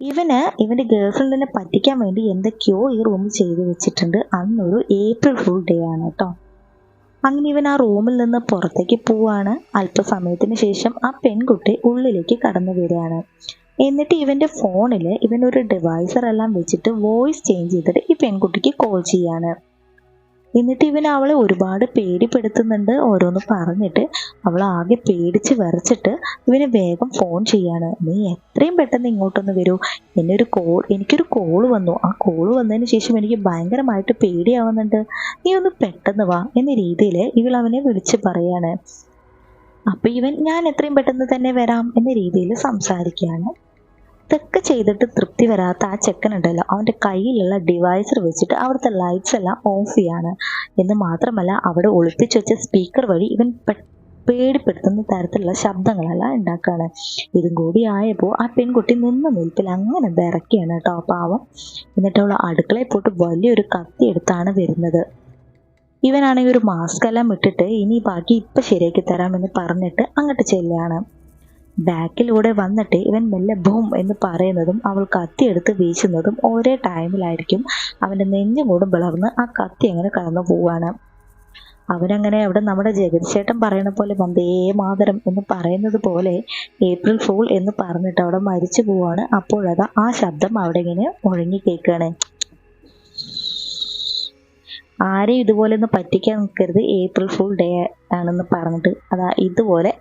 ഇവന് ഇവന്റെ ഗേൾ ഫ്രണ്ടിനെ പറ്റിക്കാൻ വേണ്ടി എന്തൊക്കെയോ ഈ റൂമിൽ ചെയ്തു വെച്ചിട്ടുണ്ട്. അന്നൊരു ഏപ്രിൽ ഫുൾ ഡേ ആണ് കേട്ടോ. അങ്ങനെ ഇവൻ ആ റൂമിൽ നിന്ന് പുറത്തേക്ക് പോവാണ്. അല്പസമയത്തിന് ശേഷം ആ പെൺകുട്ടി ഉള്ളിലേക്ക് കടന്നു വരികയാണ്. എന്നിട്ട് ഇവന്റെ ഫോണിൽ ഇവൻ ഒരു ഡിവൈസർ എല്ലാം വെച്ചിട്ട് വോയിസ് ചേഞ്ച് ചെയ്തിട്ട് ഈ പെൺകുട്ടിക്ക് കോൾ ചെയ്യാണ്. എന്നിട്ട് ഇവൻ അവളെ ഒരുപാട് പേടിപ്പെടുത്തുന്നുണ്ട് ഓരോന്ന് പറഞ്ഞിട്ട്. അവൾ ആകെ പേടിച്ച് വിറച്ചിട്ട് ഇവന് വേഗം ഫോൺ ചെയ്യാണ്. നീ എത്രയും പെട്ടെന്ന് ഇങ്ങോട്ടൊന്ന് വരൂ. എന്നെ ഒരു കോൾ എനിക്കൊരു കോൾ വന്നു. ആ കോൾ വന്നതിന് ശേഷം എനിക്ക് ഭയങ്കരമായിട്ട് പേടിയാവുന്നുണ്ട്. നീ ഒന്ന് പെട്ടെന്ന് വാ എന്ന രീതിയിൽ ഇവൾ അവനെ വിളിച്ച് പറയാണ്. അപ്പൊ ഇവൻ ഞാൻ എത്രയും പെട്ടെന്ന് തന്നെ വരാം എന്ന രീതിയിൽ സംസാരിക്കുകയാണ്. ഇതൊക്കെ ചെയ്തിട്ട് തൃപ്തി വരാത്ത ആ ചെക്കൻ ഉണ്ടല്ലോ. അവന്റെ കയ്യിലുള്ള ഡിവൈസർ വെച്ചിട്ട് അവിടുത്തെ ലൈറ്റ്സ് എല്ലാം ഓഫ് ചെയ്യാണ്. എന്ന് മാത്രമല്ല അവിടെ ഒളിപ്പിച്ച് വെച്ച സ്പീക്കർ വഴി ഇവൻ പേടിപ്പെടുത്തുന്ന തരത്തിലുള്ള ശബ്ദങ്ങളെല്ലാം ഉണ്ടാക്കുകയാണ് ഇതും കൂടി ആയപ്പോൾ ആ പെൺകുട്ടി നിന്ന് നിൽപ്പിൽ അങ്ങനെ വിറക്കുകയാണ് കേട്ടോ പാവം. എന്നിട്ട് അവൾ അടുക്കളയിൽ പോയിട്ട് വലിയൊരു കത്തി എടുത്താണ് വരുന്നത്. ഇവനാണെങ്കിൽ ഒരു മാസ്ക് എല്ലാം ഇട്ടിട്ട് ഇനി ബാക്കി ഇപ്പം ശരിയാക്കി തരാമെന്ന് പറഞ്ഞിട്ട് അങ്ങോട്ട് ചെല്ലുകയാണ്. ബാക്കിലൂടെ വന്നിട്ട് ഇവൻ മെല്ലെ ബൂം എന്ന് പറയുന്നതും അവൾ കത്തിയെടുത്ത് വീശുന്നതും ഒരേ ടൈമിലായിരിക്കും അവന്റെ നെഞ്ഞും കൂടും പിളർന്ന് ആ കത്തി അങ്ങനെ കടന്നു പോവാണ് അവനങ്ങനെ അവിടെ നമ്മുടെ ജഗതിശേട്ടൻ പറയുന്ന പോലെ വന്ദേ മാതരം എന്ന് പറയുന്നത് പോലെ ഏപ്രിൽ ഫൂൾ എന്ന് പറഞ്ഞിട്ട് അവിടെ മരിച്ചു പോവാണ് അപ്പോഴതാ ആ ശബ്ദം അവിടെ ഇങ്ങനെ മുഴങ്ങി കേൾക്കുകയാണ്. ആരെയും ഇതുപോലെ ഒന്ന് പറ്റിക്കാൻ നിൽക്കരുത്. ഏപ്രിൽ ഫുൾ ഡേ ആണെന്ന് പറഞ്ഞിട്ട് അതാ ഇതുപോലെ